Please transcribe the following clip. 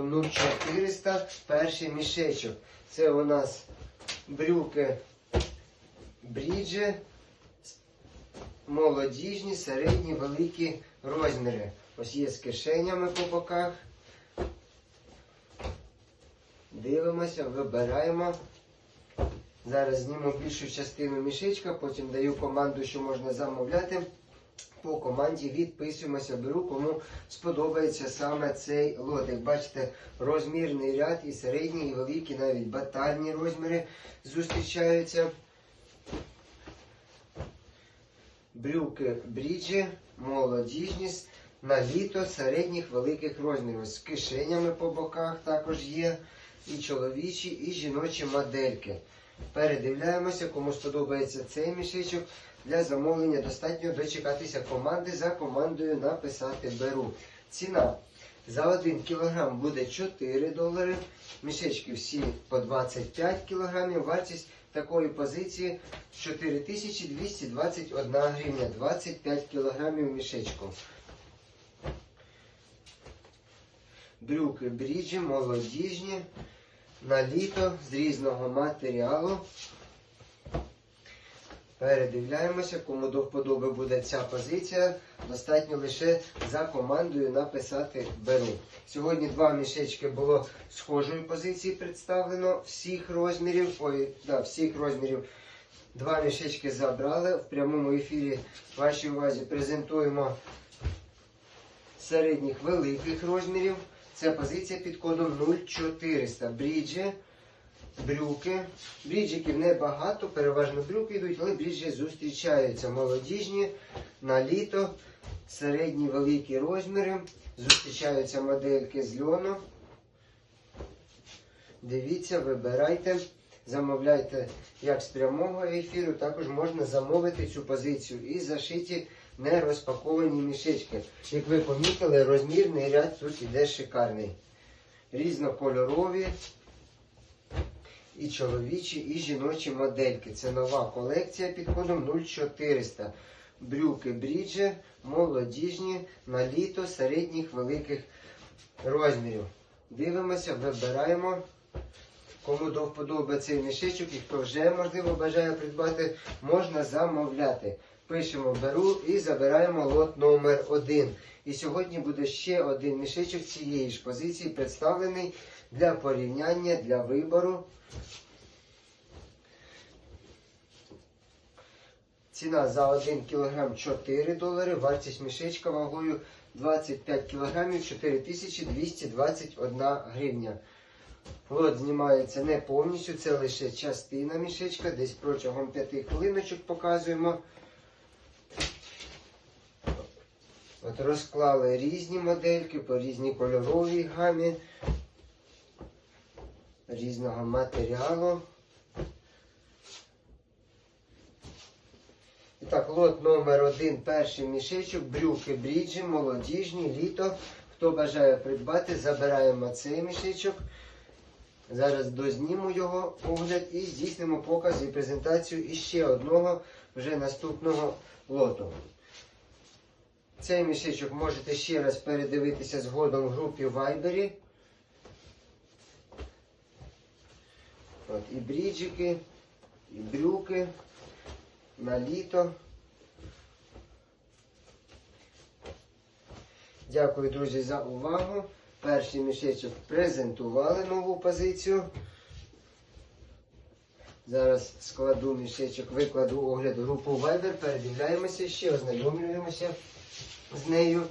кодом 0400 перший мішечок. Це у нас брюки бріджі, молодіжні, середні, великі розміри. Ось є з кишенями по боках. Дивимося, вибираємо. Зараз зніму більшу частину мішечка, потім даю команду, що можна замовляти. По команді відписуємося, беру, кому сподобається саме цей лотик. Бачите, розмірний ряд і середні, і великі, навіть батальні розміри зустрічаються. Брюки бріджі, молодіжні, на літо середніх великих розмірів. З кишенями по боках також є. І чоловічі, і жіночі модельки. Передивляємося, кому сподобається цей мішечок. Для замовлення достатньо дочекатися команди за командою написати беру. Ціна за 1 кг буде 4 долари. Мішечки всі по 25 кг. Вартість такої позиції 4221 гривня. 25 кг мішечку. Брюки бріджі, молодіжні, на літо з різного матеріалу. Передивляємося, кому до вподоби буде ця позиція. Достатньо лише за командою написати беру. Сьогодні два мішечки було схожої позиції представлено всіх розмірів. Ой, да, всіх розмірів. Два мішечки забрали. В прямому ефірі вашій увазі презентуємо середніх великих розмірів. Це позиція під кодом 0400. Бріджі, брюки. Бріджиків небагато, переважно брюки йдуть, але бріджі зустрічаються. Молодіжні на літо, середні великі розміри. Зустрічаються модельки з льону. Дивіться, вибирайте, замовляйте як з прямого ефіру, також можна замовити цю позицію і зашиті не розпаковані мішечки. Як ви помітили, розмірний ряд тут іде шикарний. Різнокольорові і чоловічі, і жіночі модельки. Це нова колекція під кодом 0400. Брюки бріджі, молодіжні, на літо середніх великих розмірів. Дивимося, вибираємо. Кому до вподоби цей мішечок і хто вже можливо бажає придбати, можна замовляти. Пишемо беру і забираємо лот номер 1 І сьогодні буде ще один мішечок цієї ж позиції, представлений для порівняння, для вибору. Ціна за 1 кг 4 долари, вартість мішечка вагою 25 кг 4221 гривня. Лот знімається не повністю, це лише частина мішечка, десь протягом 5 хвилиночок показуємо. От розклали різні модельки по різній кольоровій гамі, різного матеріалу. І так, лот номер один, перший мішечок, брюки бріджі, молодіжні, літо. Хто бажає придбати, забираємо цей мішечок. Зараз дозніму його огляд і здійснимо показ і презентацію іще одного вже наступного лоту. Цей мішечок можете ще раз передивитися згодом в групі Viber. От, і бріджики, і брюки на літо. Дякую, друзі, за увагу. Перший мішечок презентували нову позицію. Зараз складу мішечок, викладу огляд групу Viber, передивляємося ще, ознайомлюємося з нею.